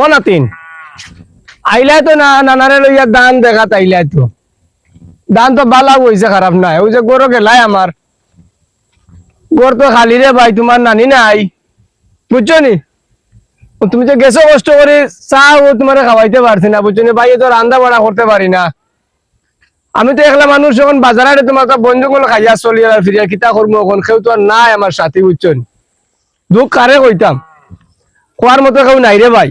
ও নাতিন আইলাই তো না নানারে লইয়া দান দেখাত আইলাই তো। দান তো বালা হইছে খারাপ নাই। ওই যে গরু গেলাই আমার। গর তো খালি রে ভাই, তোমার নানি নাই। বুঝছ নি? তুমি তো গেছো কষ্ট করে চা ও তোমার খাওয়াইতে পারছি না, বুঝছ ভাই তো রান্না বাড়া করতে পারি না। আমি তো একলা মানুষ, যখন বাজারে তোমার বন্ধুগুলো খাইয়া চলি আর ফিরিয়া কিতা করব এখন, কেউ তো আর নাই আমার সাথী, বুঝছ দুঃখ কারে কইতাম? খোয়ার মতো কেউ নাই রে ভাই।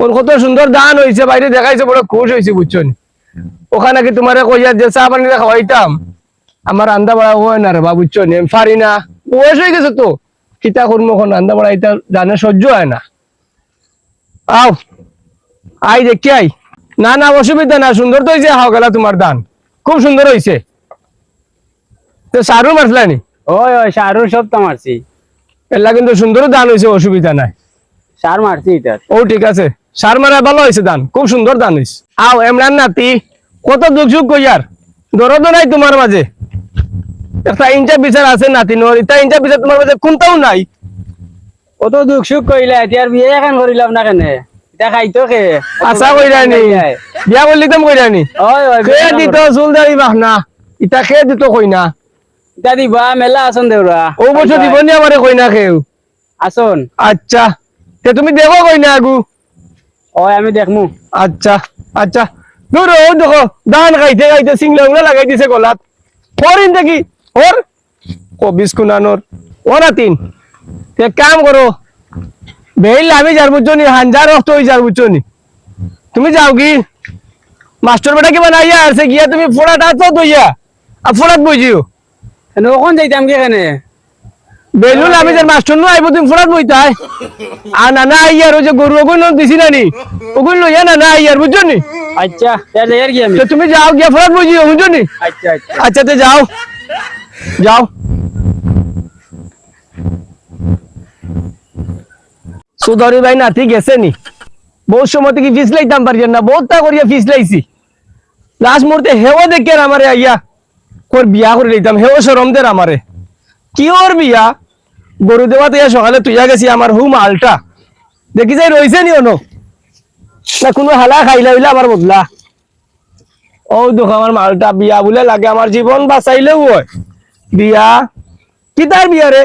ওর কত সুন্দর দান হয়েছে বাইরে দেখাইছে বড় খুশ হয়েছে বুঝছ নি ওখানে কি তোমার কইয়া যে চা পানি খাওয়াইতাম? আমার রান্দা বাড়া হয় না রে বা বুঝছ নি আমি পারি না। বয়স হয়ে গেছে তো। কিতা করব এখন? রান্দা বাড়া এটা জানে সহ্য হয় না। আও। আই দেখি আই? না না অসুবিধা না সুন্দর তো হয়েছে হাও গেলা তোমার দান। খুব সুন্দর হয়েছে তো সারু মারছিলানি ওই ওই সারুর সব তো মারছি। এলা কিন্তু সুন্দর দান হয়েছে অসুবিধা নাই। সার মারছি এটার। ও ঠিক আছে। সার মারা ভালো হয়েছে দান খুব সুন্দর দান হয়েছে। আও এমরান নাতি কত দুঃখ সুখ কইয়ার? দরদ নাই তোমার মাঝে। একটা ইঞ্চা বিচার আছে নাতি নোর ইটা ইঞ্চা বিচার তোমার মাঝে কোনটাও নাই। কত দুঃখ সুখ কইলা এতিয়ার বিয়ে এখন করিলাম না কেনে? এটা খাইতো কে? আশা কইরানি। বিয়া করলি তো কইরানি। ওই ওই খেয়ে দিত চুল দাড়ি বাহনা ইটা খেয়ে দিত কই না। এটা দিবা মেলা আসন দেউরা ও বছর দিবনি আমারে কই না খেয়েও আসন আচ্ছা তে তুমি দেখো কই না আগু। ওই আমি দেখমু। আচ্ছা আচ্ছা। দূর ও দেখো ধান খাইতে খাইতে সিংলা উংলা লাগাই দিছে গলাত। করিন দেখি ওর? কবিস কুনানোর ও না তিন। তে কাম করো বেইল আমি যার বুঝছ নি হাঞ্জার রক্ত হয়ে যার বুঝছ নি তুমি যাও কি? মাস্টার বেটা কি বানাইয়া আছে? গিয়া তুমি ফোড়াট তো ইয়া? আর ফোড়াট বুঝিও এনে ওখান যাইতাম কি কেনে বেলুন আমি যার মাস্টার নো আইবো তুমি ফোড়াট বইতাই আর নানা আইয়ার ওই যে গরু ওগুন দিছি না নি? ওগুন লইয়া নানা আইয়ার বুঝছ নি? আচ্ছা তার যাই আর আমি? তুমি যাও গিয়া ফোড়াট বুঝিও বুঝছ নি? আচ্ছা আচ্ছা। আচ্ছা তো যাও। যাও। সুধরি ভাই নাতি গেছে নি? বহুত সময় থেকে ফিস লাইতাম পারছেন না বহুত তা করিয়া ফিস লাইছি। লাস্ট মুহূর্তে হেও দেখে আমারে আইয়া কোর বিয়া করে লইতাম হেও সরম দের আমারে কি ওর বিয়া? গরু দেওয়া তো সকালে তুইয়া গেছি, আমার হুম আলটা। দেখি যাই রইছে নি অনো। না, কোনো হালা খাইলা হইলা আমার বদলা। ও দেখো আমার মালটা বিয়া বলে লাগে আমার জীবন বাঁচাইলেও হয়। বিয়া কি তার বিয়া রে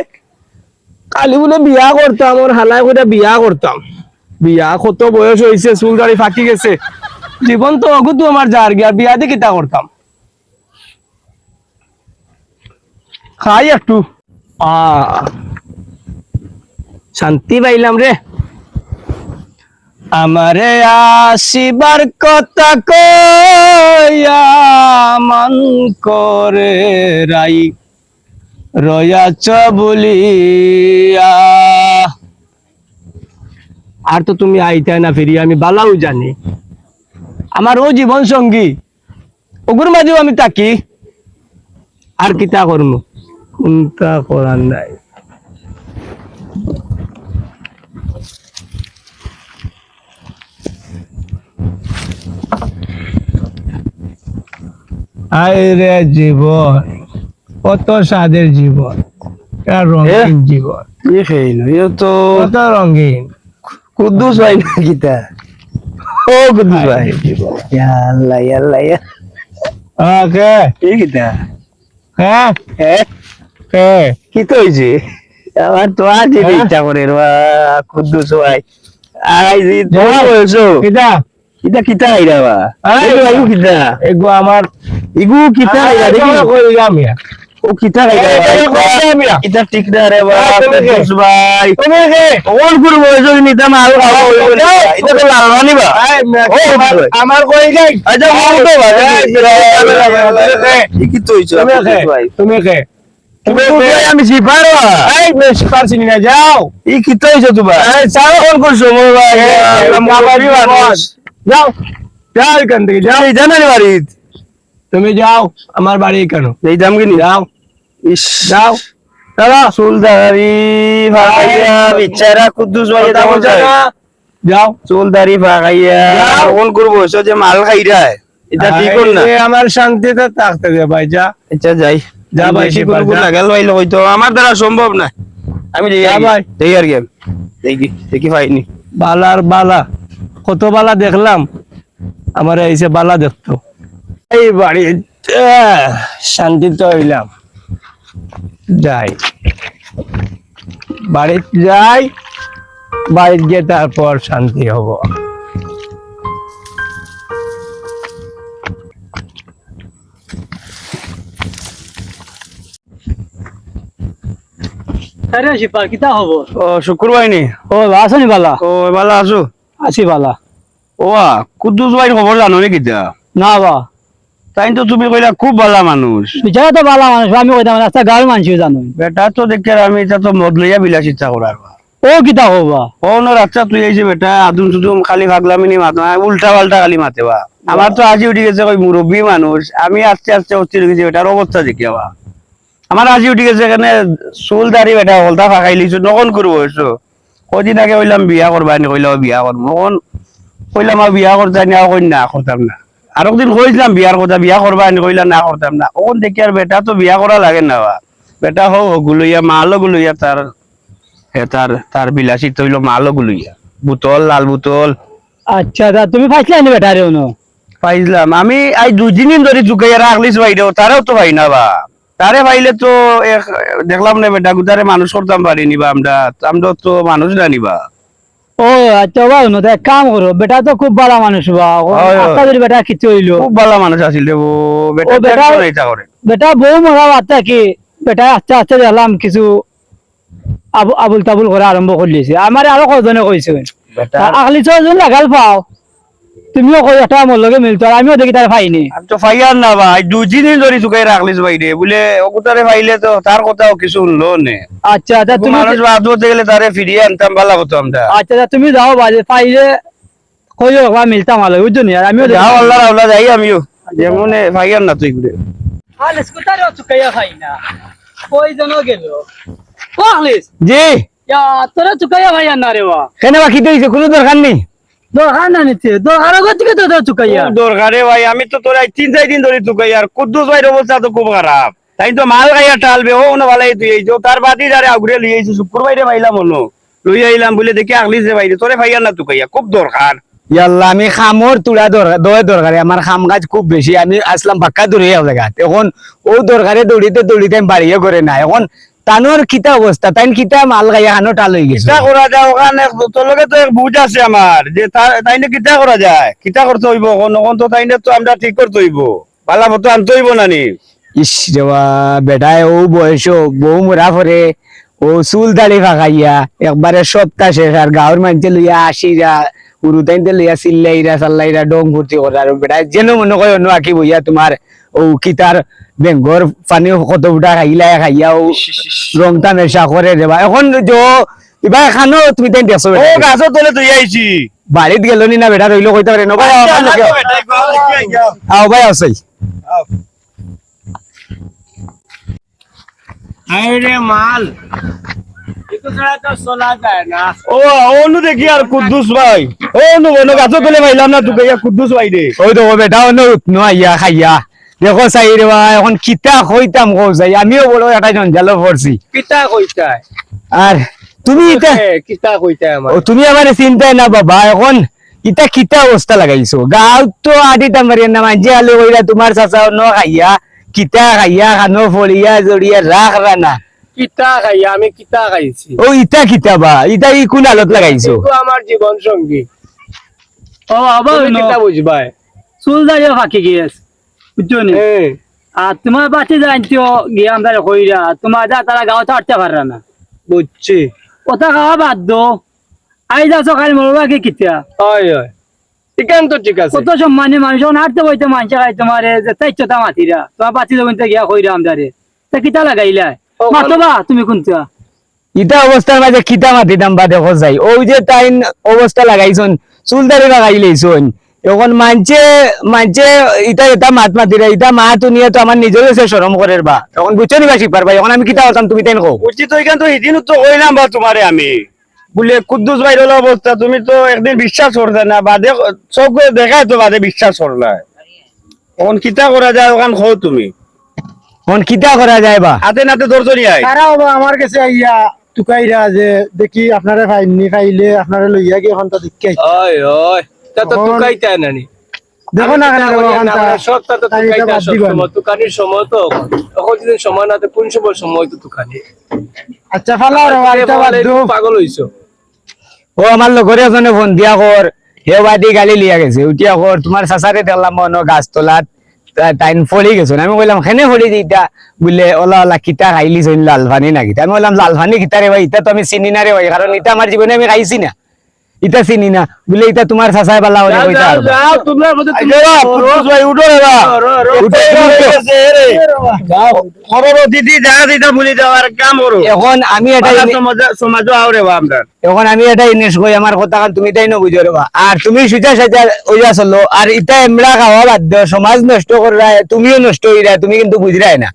কালি বলে বিয়া করতাম ওর হালাই করে বিয়া করতাম বিয়া, কত বয়স হয়েছে চুল দাড়ি ফাঁকি গেছে। জীবন তো অগুতু আমার যার গিয়া, বিয়া দিয়ে কিতা করতাম খাই একটু আ শান্তি পাইলাম রে। আমারে আসিবার কথা কইয়া মন করে রাই। রয়াচ বলিয়া। আর তো তুমি আইতাই না ফিরি আমি বালাও জানি। আমার ও জীবন সঙ্গী ওগুর মাঝেও আমি তাকি। আর কিতা করব কোনটা করার নাই। আরে জীবন কত স্বাদের জীবন রঙিন জীবন। ই খেয়ে ইয়ে তো কত রঙিন। কুদ্দুস ভাই না কিতা ও কুদ্দুস ভাই। জীবন। ইয়াল্লা ইয়াল্লা ইয়া ওকে এই কিতা হ্যাঁ কি তো? হইছে? আমার তো আজ যেতে হ্যাঁ? ইচ্ছা করে কুদ্দুস ভাই। আই জি তো যাও। বলছো কিতা? কিতা কিতা আইরা বা আই, এই কিতা? এগো আমার ইগু কিতা আইরা দেখি ও কিতা আইরা কিতা ঠিক না রে হ্যাঁ, ভাই তুমি কে ওন কুর বয়স নিতা মা আর খাওয়া এটা তো লালনি বা এই, ও, আমার- কই গাই আচ্ছা মন তো ভাই কি তো হইছে তুমি কে আমি সিপারো বেশ পারছি না যাও ই কি তো হইছে এই, চাও ফোন করছ মানুষ। যাও যাও এখান থেকে যাও জানানি বাড়িত তুমি যাও আমার বাড়ি কেন? এই দাম কিনি? যাও। ইস। যাও। দাদা। চুলদারি ফাগাইয়া বিচারা কুদ্দুস ভাই দাম যাও। চুলদারি। ফোন করব এসো যে মাল খাইরা এটা ঠিক না আমার শান্তিতে থাকতে দে ভাই যা। আচ্ছা যাই। যা ভাই, বেশি সিপার, করে যা। লাগাল ভাইলো হয়তো আমার দ্বারা সম্ভব না। আমি যাই ভাই। যাই আর কি আমি। দেখি দেখি পাইনি বালার বালা কত বালা দেখলাম? আমার এইসে বালা দেখতো। এই বাড়ি আহ, শান্তিতে হইলাম। যাই। বাড়িতে যাই বাড়িতে গিয়ে তারপর শান্তি হব। আরে শিপার কিতা হব ও আসনি বালা ও ভালো আছো? আছি বালা ও কুদ্দুস ভাইয়ের খবর জানো নি কিতা না বা। তাই তো তুমি কইলা খুব ভালো মানুষ। বিচারা তো বালা মানুষ আমি কইতাম রাস্তা গাঁর মানুষ জানো বেটা তো দেখে আমি এটা তো মদ লইয়া বিলাস ইচ্ছা করার ও কিতা হবা ও ন রাস্তা তুই আইছে বেটা আদুম সুদুম খালি ভাগলামি নি মাত উল্টা পাল্টা খালি মাতে বা। আমার তো আজি উঠে গেছে কই মুরব্বী মানুষ আমি আস্তে আস্তে অস্থির গেছি বেটার অবস্থা দেখি আবা আমার আজি উঠে গেছে এখানে চুল দাড়ি বেটা হলতা ফাঁকাই লিছো নকন করব এসো কদিন আগে কইলাম বিয়া করবা নি কইলাম বিয়া করব কইলাম আর বিয়া করতে নি কই না করতাম না। আর একদিন কইছিলাম বিয়ার কথা বিয়া করবা নি কইলাম না করতাম না। ওখান দেখি আর বেটা তো বিয়া করা লাগে না বা। বেটা হো গুলইয়া মালো গুলইয়া তার হে তার তার বিলাসিত হইল মালো গুলইয়া। বুতল লাল বুতল। আচ্ছা তা তুমি ফাইসলে আনি বেটা রে উনো পাইছিলাম। আমি আই দুই দিন ধরে চুকাইয়া রাখলিস বাইরেও তারাও তো ভাই না বা। তারে ভাইলে তো দেখলাম না বেটা গুতারে মানুষ করতাম পারিনি বা আমরা আমরা তো মানুষ না নিবা ও আচ্ছা এক কাম করো। বেটা তো খুব ভালো মানুষ বা ও। আত্মা যদি বেটা কিছু হইল। খুব ভালো মানুষ আছিল ও বেটা ও বেটা- দেখতো না ইচ্ছা করে। বেটা বউ মরা বাচ্চা কি বেটা আস্তে আস্তে দেখলাম কিছু আবু আবুল তাবুল করা আরম্ভ করলিছে। আমার আরও কজনে কইছে? আগলি ছজন লাগাল পাও। তুমিও কই একটা আমার লগে মিলতো আর আমিও দেখি তার পাইনি আমি তো ফাইয়ার না ভাই দুই দিন ধরে চুকাই রাখলিস বাইরে বলে ওগুতারে ফাইলে তো তার কথাও কিছু শুনলো নে? আচ্ছা তা তুমি মানুষ বাদ হতে গেলে তারে ফিরিয়ে আনতাম ভালো হতো আমরা আচ্ছা তুমি যাও বাজে পাইলে কইও বা মিলতাম ভালো বুঝছ নি? আর আমিও যাও আল্লাহ আল্লাহ যাই আমিও। যেমন ফাইয়ার না তুই ঘুরে আল স্কুটারও চুকাইয়া খাই না কই জন গেল? ও আলিস জি। ইয়া তোরা চুকাইয়া ভাই না রে বা। কেন বাকি দিয়েছে কোনো দরকার নেই। দরকার না নিতে দরকার আগত থেকে তো তোরা চুকাইয়া দরকারে ভাই? আমি তো তোরা তিন চার দিন ধরে তুকাই আর। কুদ্দুস ভাইয়ের অবস্থা তো খুব খারাপ। তাই তো মাল খাইয়া টালবে ও না ভালাই তুই এই তার বাদি যারে আগুরে লিয়ে আইছি। শুক্র বাইরে পাইলাম হলো লই আইলাম বলে দেখি আগলি যে বাইরে তোরে ভাইয়া না তুকাইয়া খুব দরকার। ইয়াল্লা আমি খামর তুলা দরকার দয়ে দরকারে আমার খাম গাছ খুব বেশি। আমি আসলাম বাক্কা দৌড়ে জায়গাত। এখন ও দরকারে দৌড়িতে দৌড়িতে আমি বাড়িয়ে করে না এখন তানোর কিতা অবস্থা তাই কিতা মাল গাইয়া খানো টাল হয়ে গেছে। কিতা করা যায় ওখানে তোর লগে তো এক বুঝ আছে আমার যে তাইনে কিতা করা যায়। কিতা করতে হইব এখন তো তাইনে তো আমরা ঠিক করতে হইব। পালা মতো আনতে হইব না নি? ইস দেওয়া বেটায় ও বয়স বউ মুরা ফরে ও চুল দাড়ি ফাঁকাইয়া একবারে সপ্তাহ শেষ আর গাঁৱৰ মানুষে লইয়া আসিরা উরুতাইতে লইয়া চিল্লাইরা চাল্লাইরা ডং ভর্তি করা আর বেটায় যেন মনে কয় অন্য আঁকি বইয়া তোমার ও কিতার বেঙ্গর পানি কত উঠা খাইলা খাইয়া ও রং তামেশা করে দেবা। এখন যো খানো তুমি তাই দেখছ ও গাছর তলে তুই আইছি বাড়িত গেল নি না বেটা রইল কইতে পারে নবাই আও ভাই আছে আরে মাল। ও অনু দেখি আর কুদ্দুস ভাই ও নু গাছ তলে পাইলাম না তুকে কুদ্দুস ভাই রে ওই তো বেটা অন্য খাইয়া। দেখো চাই রে বা এখন কিতা কইতাম কো যাই আমিও বড় একটা জঞ্জালো পড়ছি কিতা কইতাই? আর তুমি ইতা কিতা কইতাই আমার ও তুমি আমার চিন্তাই না বাবা এখন ইতা কিতা অবস্থা লাগাইছো। গাঁও তো আদিতা মারিয়া না মাঝে আলো কইরা তোমার চাচা ন খাইয়া কিতা খাইয়া খানো ফলিয়া জড়িয়া রাখ রানা কিতা খাইয়া আমি কিতা খাইছি। ও ইতা কিতা বা ইতা ই কোন আলত লাগাইছো? আমার জীবন সঙ্গী। ও আবার কিতা বুঝবাই চুল দাঁড়িয়ে ফাঁকি গিয়েছে বুঝছ নি? আর তোমার বাচ্চা জানছো গিয়ে আমরা কইরা তোমার যা তারা গাঁও ছাড়তে পাররা না। বুঝছি। খাওয়া বাদ দো। আই যা সকালে মরবা কি কিতা? হয় হয়। এখান তো ঠিক আছে। কত সম্মানী মানুষ নাড়তে বইতে মানুষ খাই তোমার যে চাইছটা মাতিরা। তোমার বাচ্চা যখন গিয়া কইরা আমদারে তা কিতা লাগাইলা? মাতবা তুমি কোনটা? ইটা অবস্থার মাঝে কিতা মাতিতাম বা দেখো যাই ওই যে তাই অবস্থা লাগাইছন চুল দাড়ি লাগাই লইছন এখন মানছে মানছে ইটা এটা মাত মাতিরা ইটা মাত নিয়ে তো আমার নিজের কাছে সরম করে বা। এখন বুঝছ নি বাসি পারবা এখন আমি কিতা হতাম তুমি তাই কো বুঝছি তো এখান তো এদিন তো কইলাম বা তোমারে আমি। বলে কুদ্দুস ভাইয়ের হলো অবস্থা তুমি তো একদিন বিশ্বাস করতে না বাদে সব করে দেখায় তো বাদে বিশ্বাস করলা এখন কিতা করা যায় ওখান খো তুমি। এখন কিতা করা যায় বা। হাতে নাতে ধরছো নি আই। তারাও বা আমার কাছে আইয়া টুকাইরা যে দেখি আপনারে ফাইননি ফাইলে আপনারে লইয়া গিয়ে এখন তো দেখি ওই ওই তা তো এখন- তুকাইতে নানি দেখো না কেন সবটা তো তাই তুকাইতে সব। সময় তুকানির সময় তো। এখন যদি সময় না কোন সময় সময় তো তুকানি? আচ্ছা রে বাড়িটা বাদ বলে, পাগল হইছো। ও আমার লগরে এজনে ফোন দিয়া কর হে বাদি গালি লিয়া গেছে। উঠিয়া কর তোমার সাসারে দেখলাম মনে গাছ তোলাত টাইম ফলি গেছো। আমি কইলাম খেনে ফলি দিতা বলে ওলা ওলা কিতা খাইলি চইন লাল পানি না কিতা? আমি বললাম লাল পানি কিতা রে ভাই ইটা তো আমি চিনি না রে ভাই কারণ ইটা আমার জীবনে আমি খাইছি না। ইটা চিনি না বলে ইটা তোমার সাসাই পালা হলে কইতা যাও, পারবা। যাও, তোমরা মধ্যে তুমি আইজো বা, ভাই, উঠো রে বা। রো, উঠো, রে। খবর দিদি বলি দেওয়ার কাম করো এখন আমি এটা বালা সমাজ- সমাজও আও রে বা আমরা এখন আমি এটা ইনেস কই আমার কথা কান তুমি তাই নবুঝো রে বা। আর তুমি সুজা সাজা ওইয়া চলো আর ইটা এমরা খাওয়া বাদ দাও সমাজ নষ্ট কররা তুমিও নষ্ট হইরা তুমি কিন্তু বুঝরাই না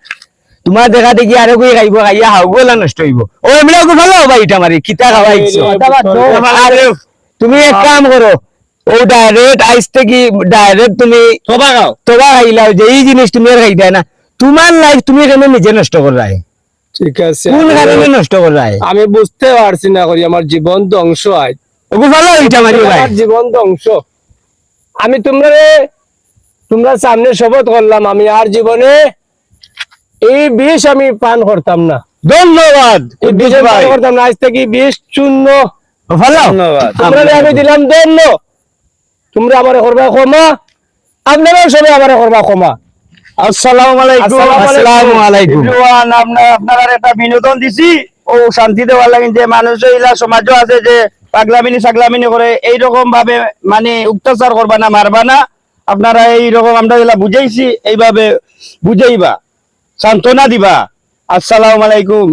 তোমার দেখা দেখি আরও কই খাইব খাইয়া হাউগোলা নষ্ট হইব ও এমরা কো ভালো হবা ইটা মারি কিতা খাওয়া ইচ্ছো আর তুমি এক কাম করো ও ডাইরেক্ট আইস থেকে ডাইরেক্ট তুমি সবা গাও তোবা খাইলাও যে এই জিনিস তুমি আর খাইতা না। তোমার লাইফ তুমি এখানে নিজে নষ্ট ঠিক আছে কোন কারণে নষ্ট আমি বুঝতে পারছি না করি আমার জীবন ধ্বংস হয়। ওগো ভালো মারি ভাই। আমার জীবন ধ্বংস। আমি তোমরা তোমরা সামনে শপথ করলাম আমি আর জীবনে এই বিষ আমি পান করতাম না। ধন্যবাদ এই বিষ পান করতাম না আজ থেকে বিষ চূর্ণ আমি দিলাম দণ্ড তোমরা আমার করবা ক্ষমা। আপনারাও সবাই আমার করবা ক্ষমা। আসসালামু আলাইকুম। আসসালামু আলাইকুম। আপনারা একটা বিনোদন দিছি। ও শান্তি দেওয়ার লাগে যে মানুষ ইলা আছে যে পাগলামিনি সাগলামিনি করে এইরকম ভাবে মানে অত্যাচার করবা না মারবা না। আপনারা এইরকম আমরা যেটা বুঝাইছি এইভাবে বুঝাইবা। সান্ত্বনা দিবা। আসসালামু আলাইকুম।